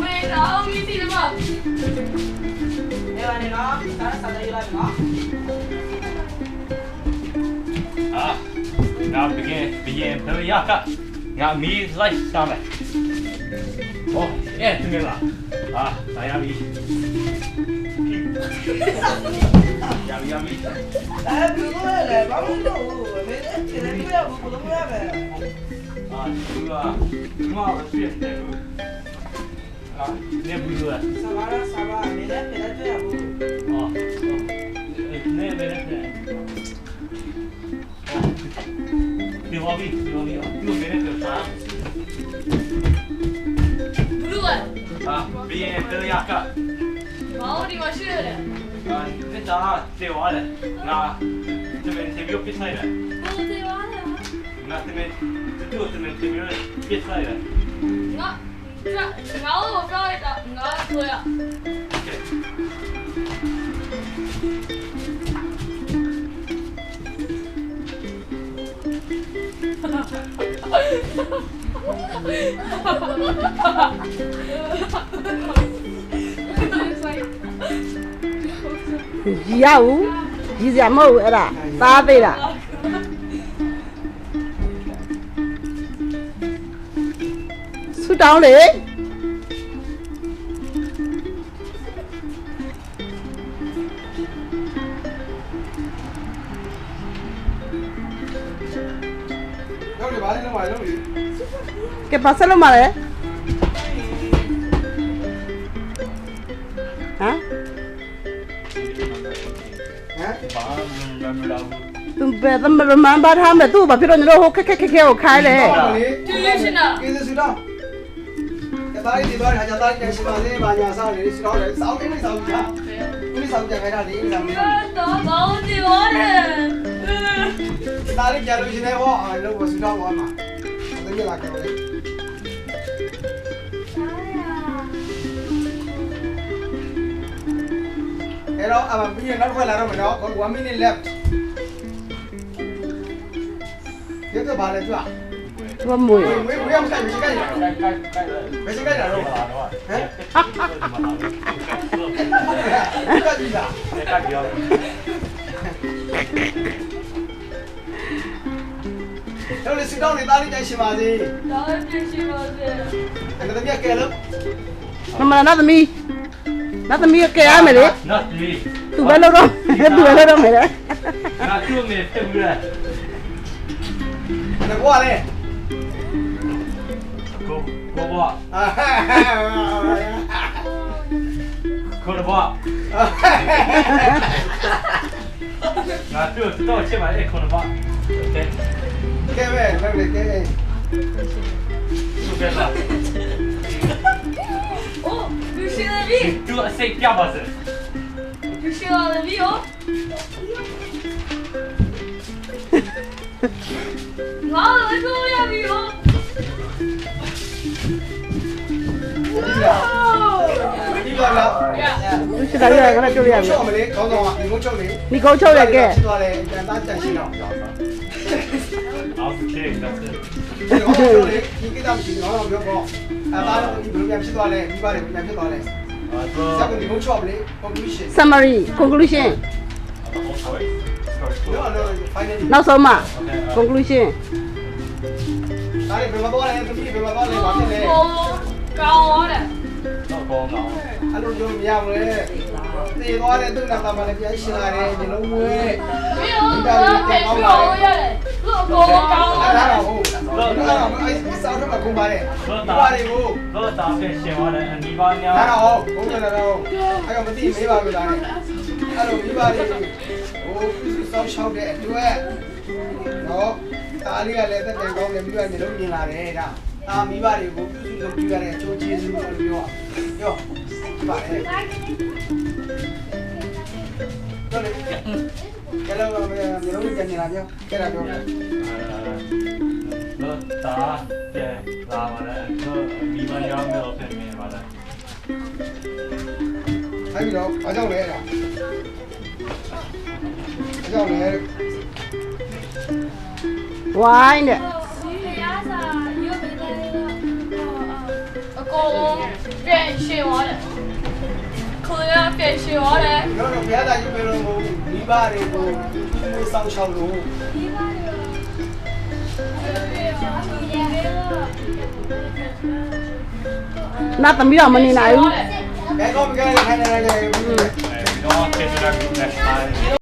ဝေးတော့မီးတီမအဲ့ဝင်နော်ဒါစတဲ့လိုက်နော်အာငါဘယ်ငယ်ဘယ်ဘယ်ရကငါမီးလိုက်စားမယ်ဟောအဲ့တင်လာအာဒါရပြီ Ah, bien, yang pede, ya Kak. maorimakören. Ja, vänta här, Teoare. Na, temen temio pisaire. Vad Teoare? Na, temen, tu temen temio pisaire. Na, ngalo wa praita, ngalo toya. Okej. Ha ha ha ha! ရီရဘူးရီစရာမဟုတ်ဘူးအဲ့ဒါသားသေးတာဆူတောင်းလေရောက်လေပါလေလုံးပါလုံးလေကဲပါဆက်လို့မလဲ ဘယ်သမမန်ပါထားမယ်သူ့ဘာဖြစ်လို့ညတို့ဟိုခက်ခက်ခက်ခက်ကိုခိုင်းလဲတူလေးရှင်နာကျေးဇူးတောင်းကသားလေးဒီသွားတာကြာသားလေးရှိပါသေးဘာညာစားလေရှိတော့လေစောင်းနေစောင်းကြဦးစောင်းကြခိုင်းတာလေစောင်းနေတော့မောင်ဒီဝါတယ်သားလေးကြာလို့ရှင်နေဟောအားလုံးကိုစူတောင်းသွားမှာတကယ်လာကြတော့ လေအဲ့တော့အမပြီးရင်နောက်တစ်ခါလာတော့မယ်နော်1 minute left ဒီကဘာလဲကြွား သူကမွေ ဝေးဝေးဝေးအောင်ဆိုင်မရှိကြရ ใกล้ใกล้ใกล้เลย မရှိကြရတော့ มาแล้วอ่ะฮะ ကတ်ပြီလား ใกล้เดียว တော့လေစတောင်းနေသားလေးတိုင်ရှင်ပါစေ တော့ပြရှိပါစေ အဲ့ဒါတည်းကဲလို့ မမနာသမီး ငါသမီးကဲရမယ်လေနော်သမီးသူပဲလုပ်တော့သူပဲလုပ်တော့မယ်လေငါသူ့မေတက်ဘူးလားတကွာလေကိုကိုဘောကိုဘောငါသူ့တော့ချက်ပါလေကိုဘောကဲကဲပဲလုပ်လေကဲသူပဲလား ပြီသူအစိတ်ပြပါစေ You should all of you. Wow, let's go ya view. Wow. ဒီပါလားသူချစ်တာရကလည်းကြိုးရပြီချော့မလေးခေါင်းဆောင်ကဒီလိုချော့လေဒီကုန်းချုပ်ရကဲချော့လေတန်သားချန်ရှင်းအောင်ပါပါ I'll kick that's it ဒီကိစ္စမရှိတော့တော့ပြောပေါ့အသားလုံးဒီလိုပြန်ဖြစ်သွားလဲဒီပါလေပြန်ဖြစ်သွားလဲ summary conclusion နောက်ဆုံးမှာ conclusion ဒါလည်းဘယ်မှာပေါ်လဲသူကြီးဘယ်မှာပေါ်လဲဘာဖြစ်လဲကောင်းတယ်တော့ကောင်းတော့အဲ့လိုကြုံမရဘူးလေသေသွားတဲ့သူ့နာတာမှလည်းပြန်ရှင်းလာတယ်ဒီလုံးဝဲဒီကောင်ကကောင်းရတယ်သူ့အကောင်းကောင်းတယ်ဟုတ်လားဟုတ်လား တော့ကုန်ပါတယ်ဒီပါတွေကိုတော့တာပဲရှင်သွားတယ်အနီးပါများအဲ့ဒါဟုတ်ဘုံတယ်တော့အဲ့ကမသိမေးပါဘူးလားအဲ့လိုဒီပါတွေဟိုပြုစုစောင်းရှောက်တဲ့အတွက်နော်ဒါလေးကလည်းတက်တယ်ကောင်းတယ်ပြီးတော့မျိုးလုံးမြင်လာတယ်ဒါဒါမိဘတွေကိုပြုစုလုပ်ပြီးရတဲ့အချိုးကျေးဇူးလို့ပြောပြောဒီပါလေတော့လေကဲတော့မျိုးလုံးပြန်နေလာပြောကဲတော့ပြော တာပြန်လာပါလားတို့မိမရောင်းမြောက်ပြန်မြင်ပါလားအဲ့ဒီတော့အားကြောင့်လဲအဲ့ဒါအားကြောင့်လဲဝိုင်းတဲ့ကိုပြန်ရှင်သွားတယ်ကိုရပြန်ရှင်သွားတယ်တို့တို့ဘုရားသာရုပ်ပဲလို့မိဘတွေကိုကိုယ်ဆောင်ရှောက်လို့မိဘတွေကို Na também, ó, menina. Eu... Kijk op, kijk, kijk, kijk, kijk. kijk.